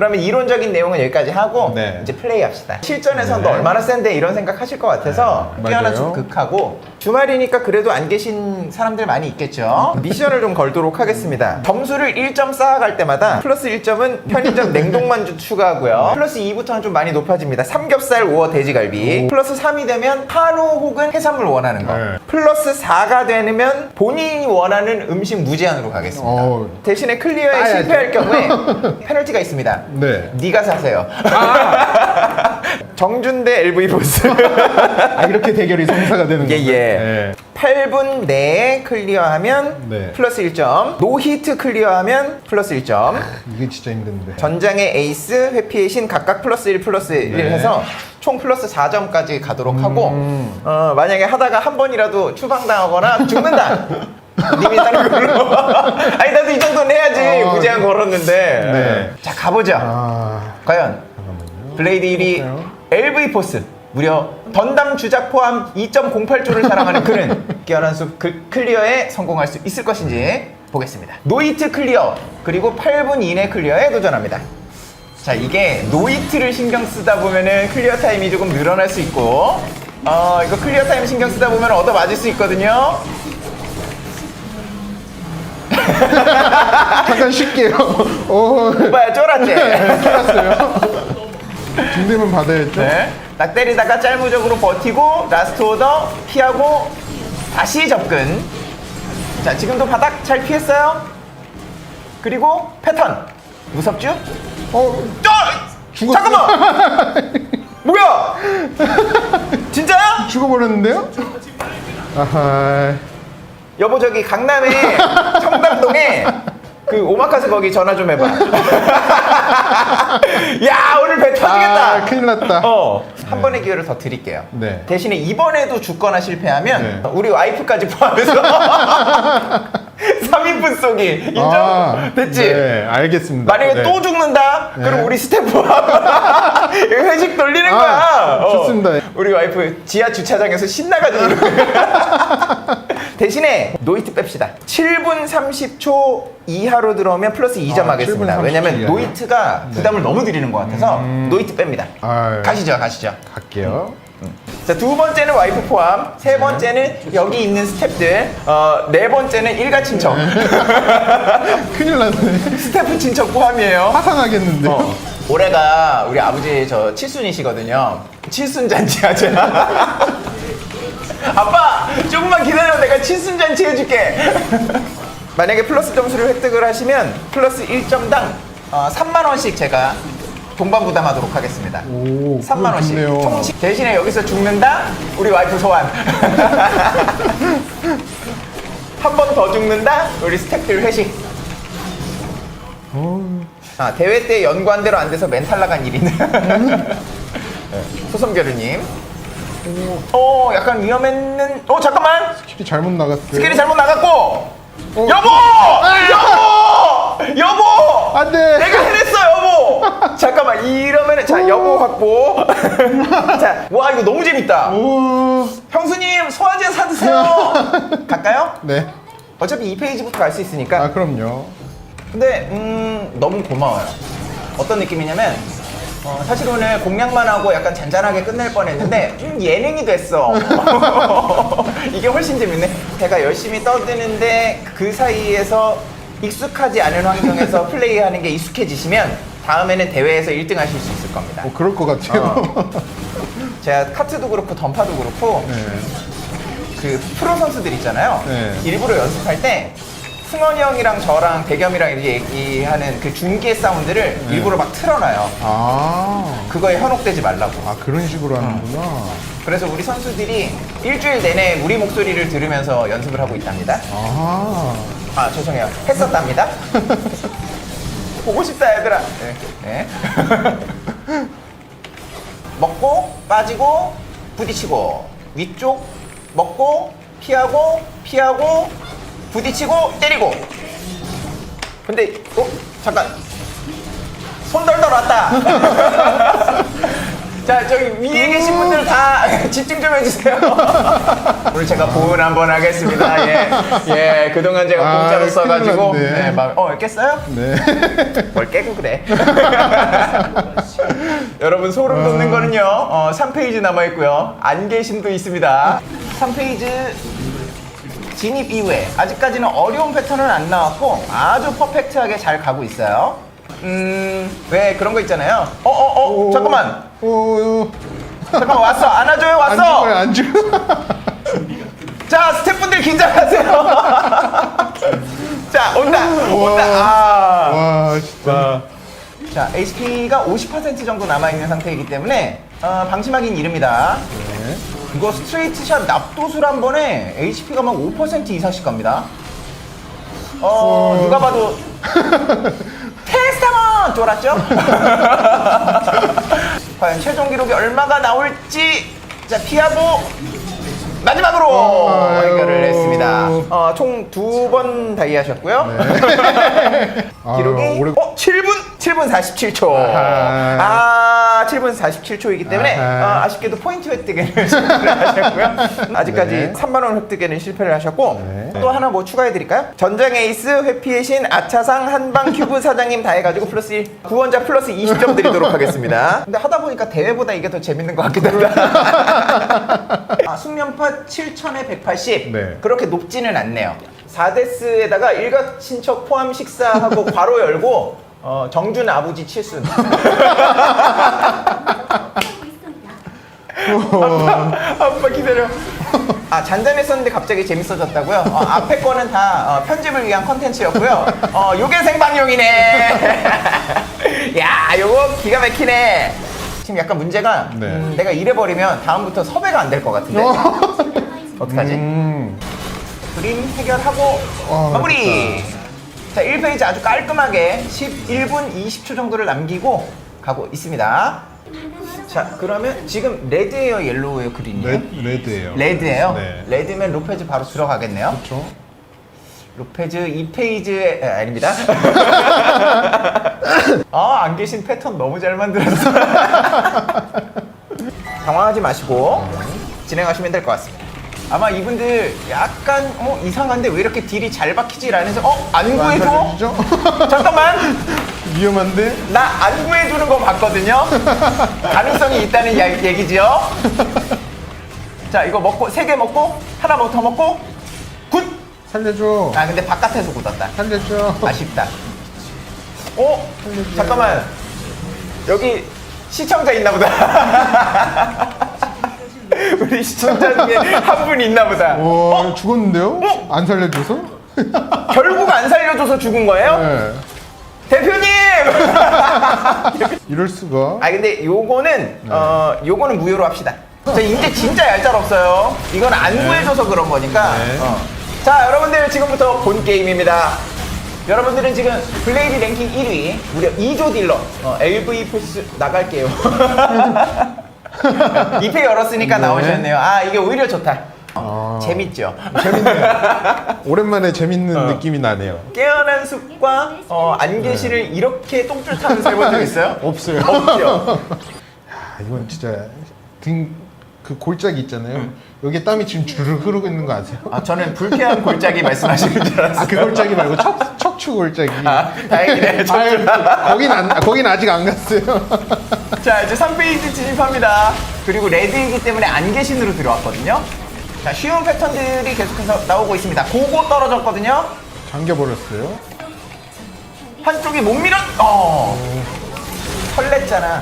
그러면 이론적인 내용은 여기까지 하고 네. 이제 플레이 합시다. 실전에서는 네. 너 얼마나 센데 이런 생각 하실 것 같아서 네, 뛰어난 맞아요. 극하고 주말이니까 그래도 안 계신 사람들 많이 있겠죠. 미션을 좀 걸도록 하겠습니다. 점수를 1점 쌓아갈 때마다 플러스 1점은 편의점 냉동만주 추가하고요. 플러스 2부터는 좀 많이 높아집니다. 삼겹살, 오어, 돼지갈비. 플러스 3이 되면 한우 혹은 해산물 원하는 거. 네. 플러스 4가 되면 본인이 원하는 음식 무제한으로 가겠습니다. 어. 대신에 클리어에 따야죠. 실패할 경우에 페널티가 있습니다. 네. 네가 사세요. 정준 대 LV 보스. 아 이렇게 대결이 성사가 되는 예, 거죠? 예. 네. 8분 내에 클리어하면 네. 플러스 1점. 노히트 클리어하면 플러스 1점. 이게 진짜 힘든데. 전장의 에이스, 회피의 신 각각 플러스 1, 플러스 1 네. 해서 총 플러스 4점까지 가도록 하고 음. 어, 만약에 하다가 한 번이라도 추방당하거나 죽는다. 님이 사는 걸로. 아니 나도 이 정도는 해야지. 어, 무제한 걸었는데. 네. 자 가보죠. 아 과연. 블레이드 1위 볼까요? LV 포스 무려 던담 주작 포함 2.08조를 사랑하는 그는 깨어난 숲그 클리어에 성공할 수 있을 것인지 보겠습니다. 노이트 클리어 그리고 8분 이내 클리어에 도전합니다. 자 이게 노이트를 신경 쓰다 보면은 클리어 타임이 조금 늘어날 수 있고 어 이거 클리어 타임 신경 쓰다 보면 얻어 맞을 수 있거든요. 잠깐 쉴게요. 어 오빠야 쫄았지? 중대면 받아야죠. 네. 딱 때리다가 짤무적으로 버티고 라스트 오더 피하고 다시 접근. 자, 지금도 바닥 잘 피했어요. 그리고 패턴. 무섭죠? 어 쩔! 죽었어. 잠깐만! 뭐야? 진짜야? 죽어버렸는데요? 아하. 여보 저기 강남에 청담동에 그 오마카세 거기 전화 좀 해봐. 야 오늘 배 터지겠다. 아 큰일 났다. 어, 한 번의 기회를 더 드릴게요. 네. 대신에 이번에도 죽거나 실패하면 네. 우리 와이프까지 포함해서 3인분 쏘기 인정? 아, 됐지? 네, 알겠습니다. 만약에 네. 또 죽는다? 그럼 네. 우리 스태프 회식 돌리는 아, 거야. 어. 좋습니다. 우리 와이프 지하 주차장에서 신나가지고 대신에 노이트 뺍시다. 7분 30초 이하로 들어오면 플러스 2점 아, 하겠습니다. 7분 30초 왜냐면 이하요? 노이트가 부담을 너무 드리는 것 같아서 노이트 뺍니다. 아, 가시죠, 가시죠. 갈게요. 자, 두 번째는 와이프 포함, 세 번째는 여기 있는 스탭들, 어, 네 번째는 일가 친척. 큰일 났네. 스태프 친척 포함이에요. 파산하겠는데요? 어. 올해가 우리 아버지 저 칠순이시거든요. 칠순 잔치 하자. 아빠, 조금만 기다려. 내가 칠순 잔치 해줄게. 만약에 플러스 점수를 획득을 하시면 플러스 1점당 어, 3만 원씩 제가 동반 부담하도록 하겠습니다. 오, 3만 원씩. 좋네요. 총 대신에 여기서 죽는다. 우리 와이프 소환. 한 번 더 죽는다. 우리 스태프들 회식. 어, 아, 대회 때 연관대로 안 돼서 멘탈 나간 일이네. 네, 소성결우님. 어, 약간 위험했는. 어, 잠깐만. 스킬이 잘못 나갔어요. 스킬이 잘못 나갔고. 어. 여보! 여보! 여보! 안 돼! 내가 해냈어, 여보! 잠깐만, 이러면은, 자, 여보 확보. 자, 와, 이거 너무 재밌다. 오, 형수님, 소화제 사드세요. 갈까요? 네. 어차피 2페이지부터 갈 수 있으니까. 아, 그럼요. 근데 음 너무 고마워요. 어떤 느낌이냐면 어, 사실 오늘 공략만 하고 약간 잔잔하게 끝낼 뻔했는데 음, 예능이 됐어. 이게 훨씬 재밌네. 제가 열심히 떠드는데 그 사이에서 익숙하지 않은 환경에서 플레이하는 게 익숙해지시면 다음에는 대회에서 1등 하실 수 있을 겁니다. 어, 그럴 것 같아요. 제가 카트도 그렇고 던파도 그렇고 네. 그 프로 선수들 있잖아요. 네. 일부러 연습할 때 승원이 형이랑 저랑 대겸이랑 이렇게 얘기하는 그 중계 사운드를 네. 일부러 막 틀어놔요. 아, 그거에 현혹되지 말라고. 아 그런 식으로 하는구나. 그래서 우리 선수들이 일주일 내내 우리 목소리를 들으면서 연습을 하고 있답니다. 아, 아 죄송해요. 했었답니다. 보고 싶다 얘들아. 네. 네. 먹고 빠지고 부딪히고 위쪽 먹고 피하고 피하고 부딪히고 때리고. 근데 어 잠깐 손 덜덜 왔다. 자, 저기 위에 계신 분들 다 집중 좀 해주세요. 오늘 제가 보은 한번 하겠습니다. 예. 예, 그동안 제가 아, 공짜로 큰일 써가지고. 났네. 네, 막, 어, 깼어요? 네. 뭘 깨고 그래. 여러분 소름 돋는 거는요. 어, 3페이지 남아 있고요. 안 계신 분 있습니다. 3페이지 진입 이후에 아직까지는 어려운 패턴은 안 나왔고 아주 퍼펙트하게 잘 가고 있어요. 음, 왜 그런 거 있잖아요. 어, 어, 어, 잠깐만. 오, 오. 잠깐만 왔어. 안아줘요. 안 왔어. 죽어요, 안 죽어. 자, 스태프분들 긴장하세요. 자, 온다. 온다. 아. 와, 진짜. 자, HP가 50% 정도 남아있는 상태이기 때문에 어, 방심하긴 이릅니다. 네. 이거 스트레이트샷 납도술 한 번에 HP가 막 5% 이상씩 갑니다. 어, 어. 누가 봐도 테스타먼 쫄았죠? 과연 최종 기록이 얼마가 나올지 자 피하고 마지막으로 했습니다. 어, 총 두 번 다이하셨고요. 기록이 아유, 오래- 어 7분 7분 47초. 아하. 아 7분 47초이기 때문에 아하. 어, 아쉽게도 포인트 획득에는 실패를 하셨고요. 아직까지 네. 3만 원 획득에는 실패를 하셨고 네. 또 하나 뭐 추가해 드릴까요? 전장 에이스 회피의 신 아차상 한방 큐브 사장님 다 해가지고 플러스 1 구원자 플러스 20점 드리도록 하겠습니다. 근데 하다 보니까 대회보다 이게 더 재밌는 것 같기도 합니다. 아, 숙련파 7천에 180 네. 그렇게 높 지는 않네요. 4데스에다가 일각 친척 포함 식사하고 괄호 열고 어, 정준 아버지 칠순. 아빠 기다려. 아 잔잔했었는데 갑자기 재밌어졌다고요? 어, 앞에 거는 다 어, 편집을 위한 컨텐츠였고요. 어 요게 생방용이네. 야 요거 기가 막히네. 지금 약간 문제가 네. 음, 내가 이래 버리면 다음부터 섭외가 안 될 것 같은데 어떡하지? 음. 그림 해결하고 어, 마무리. 자 1페이지 아주 깔끔하게 11분 20초 정도를 남기고 가고 있습니다. 자 그러면 지금 레드예요, 옐로우예요, 그린이에요? 레, 레드예요. 레드예요? 네. 레드면 로페즈 바로 들어가겠네요. 그렇죠. 로페즈 2페이지에 아, 아닙니다. 아, 안 계신 패턴 너무 잘 만들었어. 당황하지 마시고 진행하시면 될 것 같습니다. 아마 이분들 약간 어 이상한데 왜 이렇게 딜이 잘 박히지라는 해서 어? 안 구해줘? 죠 잠깐만 위험한데? 나 안 구해주는 거 봤거든요 가능성이 있다는 야- 얘기지요 자 이거 먹고 세 개 먹고 하나 뭐 더 먹고 굿! 살려줘. 아 근데 바깥에서 굳었다 살려줘. 아쉽다. 어? 잠깐만. 여기 시청자 있나 보다. 우리 시청자 중에 한분 있나 보다. 와, 죽었는데요? 안 살려줘서? 결국 안 살려줘서 죽은 거예요? 네. 대표님! 이럴 수가. 아 근데 요거는 어 요거는 무효로 합시다. 자 이제 진짜 얄짤 없어요. 이건 안 구해줘서 그런 거니까. 네. 어. 자 여러분들 지금부터 본 게임입니다. 여러분들은 지금 블레이드 랭킹 1위 무려 2조 딜러 어, LV 포스 나갈게요. 2패 열었으니까 네. 나오셨네요. 아 이게 오히려 좋다. 어, 아. 재밌죠. 오랜만에 재밌는 어. 느낌이 나네요. 깨어난 숲과 어, 안개시를 이렇게 똥줄 타면서 해본 적 있어요? 없어요. 없죠. 아, 이건 진짜 등 그 골짜기 있잖아요. 여기 땀이 지금 주르륵 흐르고 있는 거 아세요? 아 저는 불쾌한 골짜기 말씀하시는 줄 알았어요. 아, 그 골짜기 말고 척, 척추 골짜기. 아, 다행이네. 저- 아유, 거긴 안, 거긴 아직 안 갔어요. 자, 이제 3페이지 진입합니다. 그리고 레드이기 때문에 안개신으로 들어왔거든요. 자, 쉬운 패턴들이 계속해서 나오고 있습니다. 고고 떨어졌거든요. 잠겨버렸어요. 한쪽이 못 밀어, 어. 설렜잖아.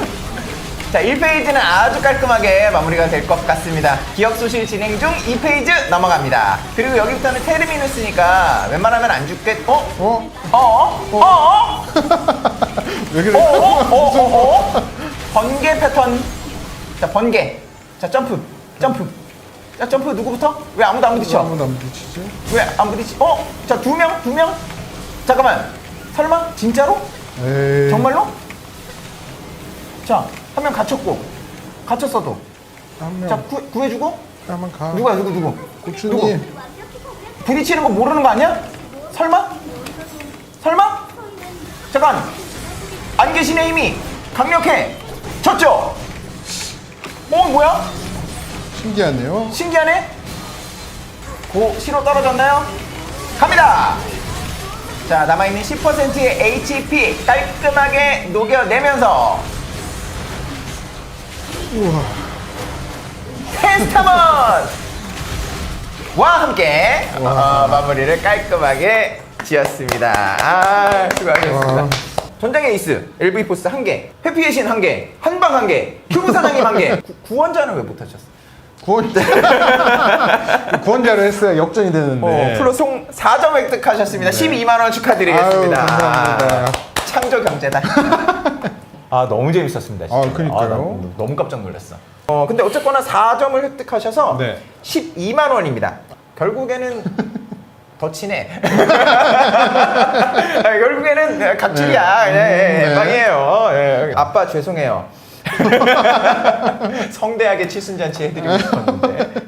자, 1페이지는 아주 깔끔하게 마무리가 될 것 같습니다. 기억 소실 진행 중 2페이지 넘어갑니다. 그리고 여기부터는 테르미누스니까 웬만하면 안 죽겠, 어? 어? 어? 어? 어? 왜 어? 그래? 어? 어? 어? 어? 번개 패턴. 자, 번개. 자, 점프. 점프. 자, 점프 누구부터? 왜 아무도 안 부딪혀? 아무도 안 부딪히죠? 왜안 부딪히? 어? 자, 두 명? 두 명? 잠깐만. 설마? 진짜로? 에이. 정말로? 자, 한 명 갇혔고. 갇혔어도. 한 명. 자, 구, 구해주고. 한번 가. 누구야, 누구, 누구? 고추님. 부딪히는 거 모르는 거 아니야? 설마? 설마? 잠깐. 안 계신의 힘이 강력해. 졌죠? 어 뭐야? 신기하네요. 신기하네? 고 시로 떨어졌나요? 갑니다! 자, 남아있는 10%의 HP 깔끔하게 녹여내면서. 테스타먼! 와 함께 어, 마무리를 깔끔하게 지었습니다. 아, 수고하셨습니다. 와. 전장의 에이스, LV 포스 한 개, 회피의 신 한 개, 한방 한 개, 큐브 사장님 한 개. 구- 구원자는 왜 못하셨어요? 구원자. 구원자로 했어요. 역전이 되는데. 어, 플러스 총 4점 획득하셨습니다. 12만 원 축하드리겠습니다. 네. 아유, 감사합니다. 아, 창조 경제다. 아 너무 재밌었습니다. 진짜. 아, 그러니까요. 나 너무- 너무 깜짝 놀랐어. 어 근데 어쨌거나 4점을 획득하셔서 네. 12만 원입니다. 결국에는 더 치네. 아, 결국에는 각질이야. 예, 예, 예, 네. 빵이에요. 예. 아빠 죄송해요. 성대하게 칠순잔치 해드리고 싶었는데